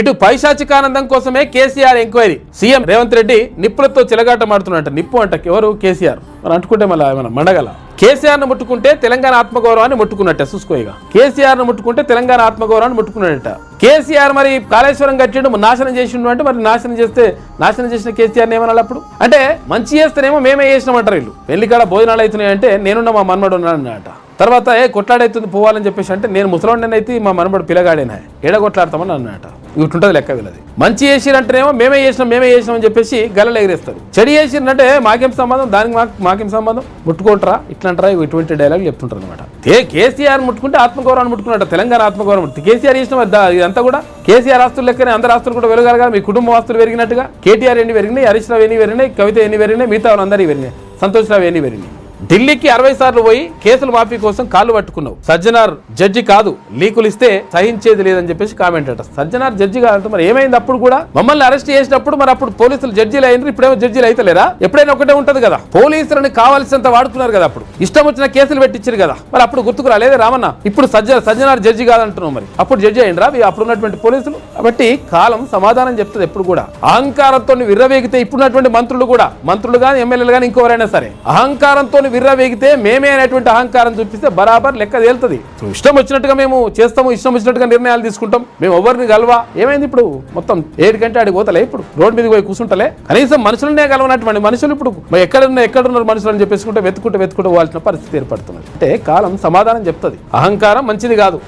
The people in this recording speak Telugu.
ఇటు పైశాచికానందం కోసమే కేసీఆర్ ఎంక్వైరీ. సీఎం రేవంత్ రెడ్డి నిప్పులతో చిలగాట మాడుతున్నట్ట నిప్పు అంట. ఎవరు? కేసీఆర్. మనం అంటుకుంటే మళ్ళీ ఏమన్నా మండగల? కేసీఆర్ను ముట్టుకుంటే తెలంగాణ ఆత్మగౌరవాన్ని ముట్టుకున్నట్టే చూసుకోయిగా కేసీఆర్ను ముట్టుకుంటే తెలంగాణ ఆత్మగౌరవాన్ని ముట్టుకున్నట్ట. కేసీఆర్ మరి కాళేశ్వరం కట్టిండు నాశనం చేసిండు అంటే మరి నాశనం చేస్తే నాశనం చేసిన కేసీఆర్ ఏమనాలి అప్పుడు? అంటే మంచి చేస్తేనేమో మేమే చేసినామంటారు వీళ్ళు. పెళ్ళి కాడ భోజనాలు అవుతున్నాయి అంటే నేనున్న మా మన్మడు ఉన్నానన్నట తర్వాత ఏ కొట్లాడైతుంది పోవాలని చెప్పేసి అంటే నేను ముసలోడిని అయితే మా మనబడు పిల్లగాడేనా ఏడ కొట్లాడతామని అన్నట ఇట్లుంటుంది లెక్క వీళ్ళది. మంచి చేసిరంటేనేమో మేమే చేసినాం మేమే చేసినాం అని చెప్పేసి గల్లలు ఎగిరేస్తారు. చెడు చేసిరంటే మాకేం సంబంధం? దానికి మాకు మాకేం సంబంధం? ముట్టుకుంటారా ఇట్లంటారా ఇటువంటి డైలాగ్ చెప్తుంటారు అనమాట ఏ కేసీఆర్ ముట్టుకుంటే ఆత్మగౌరవాన్ని ముట్టుకున్నట్ట తెలంగాణ ఆత్మగౌరవం కేసీఆర్ చేసిన ఇదంతా కూడా కేసీఆర్ ఆస్తులు లెక్కనే అందరు ఆస్తులు కూడా వెలుగలగా మీ కుటుంబ ఆస్తులు పెరిగినట్టుగా కేటీఆర్ ఎన్ని పెరిగినాయి హరీష్ రావు ఎన్ని పెరిగినాయి కవిత ఎన్ని పెరిగినాయి మిగతా వాళ్ళందరినీ పెరిగినాయి. సంతోష్ రావు ఎన్ని పెరిగినాయి? ఢిల్లీకి అరవై సార్లు పోయి కేసులు మాఫీ కోసం కాళ్ళు పట్టుకున్నావు. సజ్జనార్ జడ్జి కాదు లీకులు ఇస్తే సహించేది లేదని చెప్పేసి కామెంట్ అంట. సజ్జనార్ జడ్జి కాదంటే మరి ఏమైంది అప్పుడు కూడా? మమ్మల్ని అరెస్ట్ చేసినప్పుడు మరి అప్పుడు పోలీసులు జడ్జీలు అయినారు ఇప్పుడేమో జడ్జీలు అయితలేరా? ఎప్పుడైనా ఒకటే ఉంటది కదా. పోలీసులని కావాల్సినంత వాడుతున్నారు కదా అప్పుడు. ఇష్టం వచ్చిన కేసులు పెట్టించారు కదా. మరి అప్పుడు గుర్తుకు రాలేదే రామన్న? ఇప్పుడు సజ్జ సజ్జనార్ జడ్జి కాదంటున్నావు మరి. అప్పుడు జడ్జి అయిండ్రా? అప్పుడు ఉన్నటువంటి పోలీసులు? కాబట్టి కాలం సమాధానం చెప్తుంది ఎప్పుడు కూడా. అహంకారంతో విర్రవేగితే ఇప్పుడున్నటువంటి మంత్రులు కూడా మంత్రులు కానీ ఎమ్మెల్యేలు కానీ ఇంకోవరైనా సరే అహంకారంతో విర్రవేగితే మేమే అనేటువంటి అహంకారం చూపిస్తే బరాబర్ లెక్క తేలుతుంది. ఇష్టం వచ్చినట్టుగా మేము చేస్తాము ఇష్టం వచ్చినట్టుగా నిర్ణయాలు తీసుకుంటాం మేము ఎవరిని గలవా ఏమైంది ఇప్పుడు? మొత్తం ఏడికంటే ఆడికి పోతలే ఇప్పుడు? రోడ్ మీదకి పోయి కూర్చుంటలే కనీసం మనుషులనే గలవనటువంటి మనుషులు ఇప్పుడు? ఎక్కడున్న ఎక్కడున్నారు మనుషులు అని చెప్పేసుకుంటే వెతుకుంటే వెతుకుంటూ పోవాల్సిన పరిస్థితి ఏర్పడుతుంది అంటే కాలం సమాధానం చెప్తుంది. అహంకారం మంచిది కాదు.